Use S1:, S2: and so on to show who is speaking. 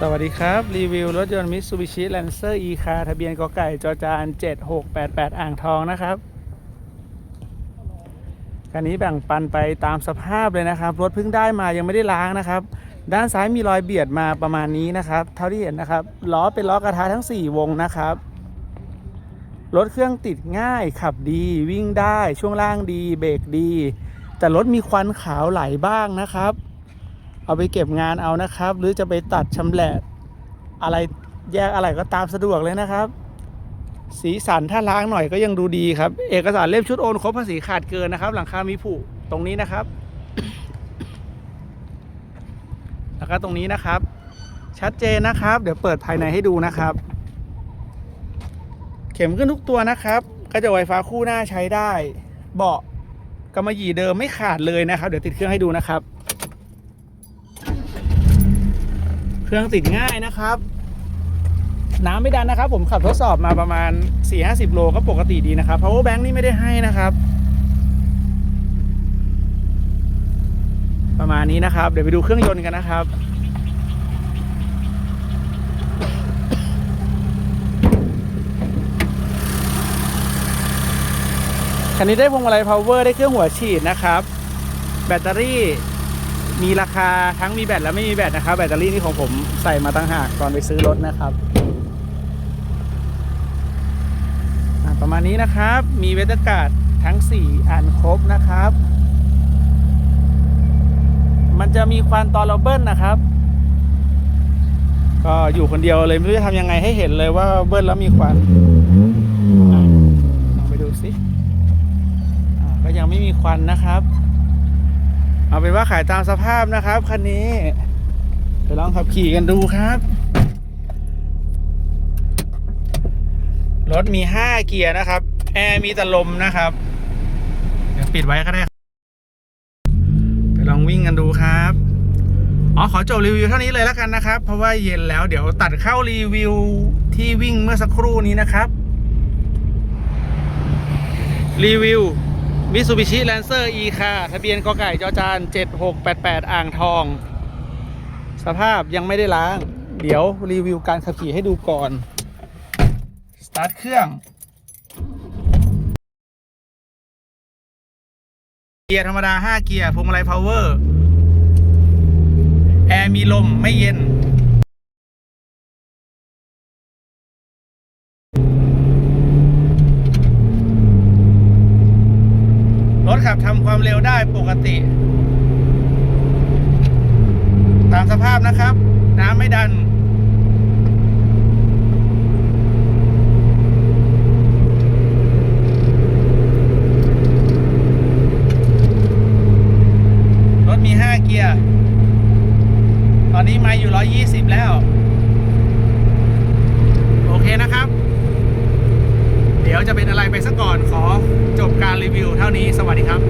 S1: สวัสดีครับ รีวิวรถยนต์ Mitsubishi Lancer e car ทะเบียนกไก่จอจาน 7688 อ่างทองนะครับ คันนี้แบ่งปันไปตามสภาพเลยนะครับ รถเพิ่งได้มายังไม่ได้ล้างนะครับ ด้านซ้ายมีรอยเบียดมาประมาณนี้นะครับ เท่าที่เห็นนะครับ ล้อเป็นล้อกระทะทั้ง 4 วงนะครับ รถเครื่องติดง่ายขับดีวิ่งได้ช่วงล่างดี เบรกดี แต่รถมีควันขาวไหลบ้างนะครับ เอาไปเก็บงานเอานะครับ หรือจะไปตัดชำแหละอะไรแยกอะไรก็ตามสะดวกเลยนะครับ สีสันถ้าล้างหน่อยก็ยังดูดีครับ เอกสารเล่มชุดโอนครบภาษีขาดเกินนะครับ หลังคามีผุตรงนี้นะครับ แล้วก็ตรงนี้นะครับ ชัดเจนนะครับ เดี๋ยวเปิดภายในให้ดูนะครับ เข็มขึ้นทุกตัวนะครับ ก็จะไวฟ้าคู่หน้าใช้ได้ เบาะกำมะหยี่เดิมไม่ขาดเลยนะครับ เดี๋ยวติดเครื่องให้ดูนะครับ เครื่องติดง่ายนะครับ น้ำไม่ดันนะครับ ผมขับทดสอบมาประมาณ 4-50 โลก็ปกติดีนะครับ power bank นี่ไม่ได้ให้นะครับ ประมาณนี้นะครับ เดี๋ยวไปดูเครื่องยนต์กันนะครับคันนี้ได้พวงมาลัย power ได้เครื่องหัวฉีดนะครับ แบตเตอรี่ มีราคาทั้งมีแบตและไม่มีแบตนะครับ แบตเตอรี่นี่ของผมใส่มาตั้งหากตอนไปซื้อรถนะครับประมาณนี้นะครับ มีเวทอากาศทั้ง 4 อันครบนะครับ มันจะมีควันตอนเราเบิ้ลนะครับ ก็อยู่คนเดียวเลยไม่รู้จะทำยังไงให้เห็นเลยว่าเบิ้ลแล้วมีควันลองไปดูสิก็ยังไม่มีควันนะครับ เอาเป็นว่าขายตามสภาพนะครับคันนี้ไปลองขับขี่กันดูครับ รถมี 5 เกียร์นะครับ แอร์มีแต่ลมนะครับเดี๋ยวปิดไว้ก็ได้ ไปลองวิ่งกันดูครับ อ๋อ ขอจบรีวิวเท่านี้เลยแล้วกันนะครับ เพราะว่าเย็นแล้วเดี๋ยวตัดเข้ารีวิวที่วิ่งเมื่อสักครู่นี้นะครับ รีวิว มิ t ซูบิชิแลนเซอร์อีคาทะเบียนกไก่จอจาน7688 อ่างทอง สภาพยังไม่ได้ล้าง เดี๋ยวรีวิวการขับขี่ให้ดูก่อน สตาร์ทเครื่องเกียร์ธรรมดา 5 เกียร์พวงมาลัยพาวเวอร์ แอร์มีลมไม่เย็น ถขับทำความเร็วได้ปกติ ตามสภาพนะครับ น้ำไม่ดันรถมี 5 เกียร์ ตอนนี้มาอยู่ 120 แล้ว โอเคนะครับ ดี๋ยวจะเป็นอะไรไปซะก่อนขอจบการรีวิวเท่านี้สวัสดีครับ